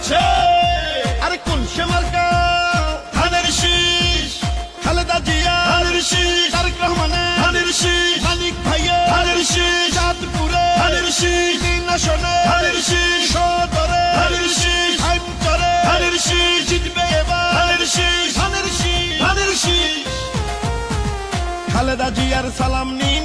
আছে। আরে কোন সে মার্কা? ধানের শীষ খালেদা জিয়া ধানের শীষ তারেক রহমানের ধানের শীষ মানিক ভাইয়া ধানের শীষ চাঁদপুরে ধানের শীষ তিন আসনে ধানের শীষ সদরে ধানের শীষ আইনচরে ধানের শীষ জিতবে এবার ধানের শীষ ধানের শীষ। ধানের শীষ। খালেদা জিয়ার সালাম নিন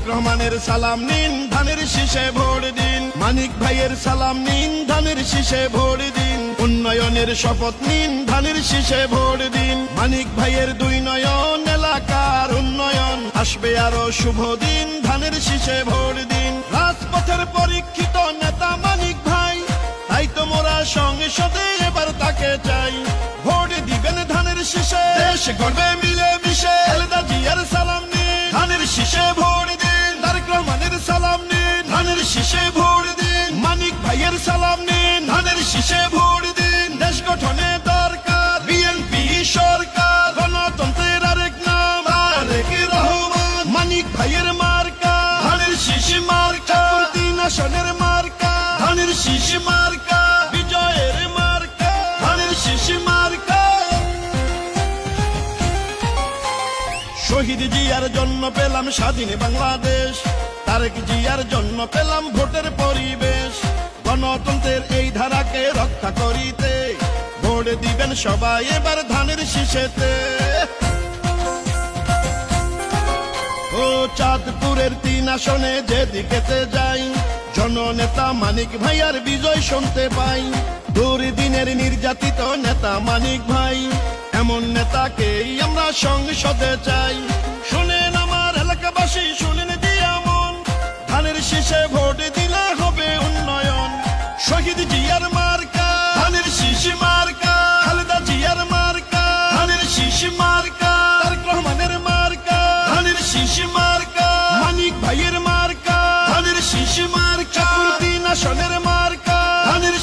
তারেক রহমানের সালাম নিন, ধানের শীষে ভোট দিন। মানিক ভাইয়ের সালাম নিন, ধানের শীষে ভোট দিন। উন্নয়নের শপথ নিন, ধানের শীষে ভোট দিন। মানিক ভাইয়ের দুই নয়ন, এলাকার উন্নয়ন। আসবে আরও শুভ দিন, ধানের শীষে ভোট দিন। রাজপথের পরীক্ষিত নেতা মানিক ভাই, তাই তো মোরা সংসদে এবার তাকে চাই। ভোট দিবেন ধানের শীষে, দেশ গড়বে মিলে মিশে খালেদা জিয়ার সালাম নিন, ধানের শীষে নিন ভোট দিন, দেশ গঠনে দরকার। বিএনপি সরকার, গণতন্ত্রের আরেক নাম, আরেক রহমান। মানিক ভাইয়ের মার্কা, ধানের শীষ মার্কা। তিন আসনের মার্কা, ধানের শীষ মার্কা। বিজয়ের মার্কা, ধানের শীষ মার্কা। শহীদ জিয়ার জন্য পেলাম স্বাধীন বাংলাদেশ। তারেক জিয়ার জন্য পেলাম ভোটের পরিবেশ। গণতন্ত্রের এই করিতে ভোট সবাই এবার ধানের শীষেতে। ও চাঁদপুরের তিন আসনে যেদিকেতে যাই, জননেতা মানিক ভাইয়ার বিজয় শুনতে পাই। দুর্দিনের নির্যাতিত নেতা মানিক ভাই, এমন নেতাকেই আমরা সংসদে চাই। শুনেন আমার এলাকাবাসী, শুনেন দিয়া মন ধানের শীষে ভোট দিলে হবে উন্নয়ন। শহীদ জিয়ার মার্কা, ধানের শীষ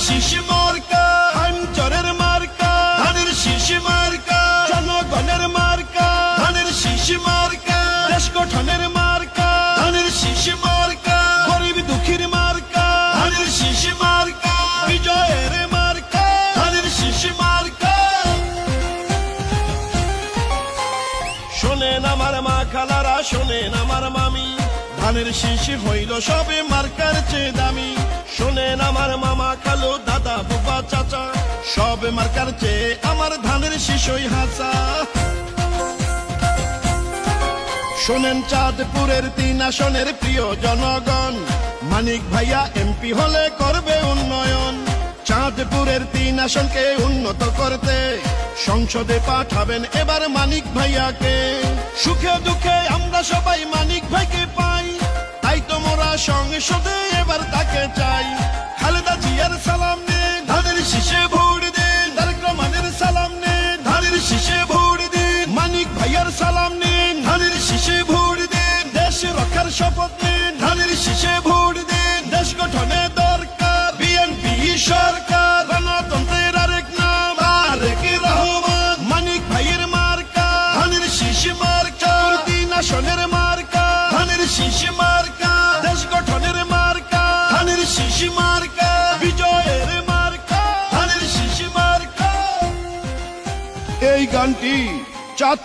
শীষ মার্কা আঞ্চরের মার্কা, ধানের শীষ মার্কা, জনগণের মার্কা, ধানের শীষ মার্কা, দেশ গঠনের মার্কা, ধানের শীষ মার্কা, গরিব দুঃখীর মার্কা, ধানের শীষ মার্কা, বিজয়ের মার্কা, ধানের শীষ মার্কা। শোনেন আমার মা খালারা, শোনেন আমার মামি, ধানের শিশি হইল সবে মার্কার চেয়ে দামি। শোনেন আমার মামা খালো দাদা বুবা চাচা, সব মার্কার চেয়ে আমার ধানের শিশুই হাসা শোনেন চাঁদপুরের তিন আসনের প্রিয় জনগণ, মানিক ভাইয়া এমপি হলে করবে উন্নয়ন। চাঁদপুরের তিন আসনকে উন্নত করতে সংসদে পাঠাবেন এবার মানিক ভাইয়াকে। সুখে দুঃখে আমরা সবাই মানিক ভাইকে সংসদে এবার তাকে চাই। খালেদা জিয়ার সালাম নিন ধানের শীষে ভোট দিন তারেক সালাম নিন ধানের শীষে ভোট দিন মানিক ভাইয়ার সালাম নিন ধানের শীষে ভোট দিন দেশ রক্ষার শপথ নিন ধানের শীষে ভোট দিন দেশ গঠনে দরকার বিএনপি সরকার। গণতন্ত্রের আরেক নাম, আরেক রহমান। মানিক ভাইয়ের মার্কা, ধানের শীষ মার্কা। তিন আসনের মার্কা বিজয়ের মার্কা ধানের শীষ মার্কা। এই গানটি চাঁদ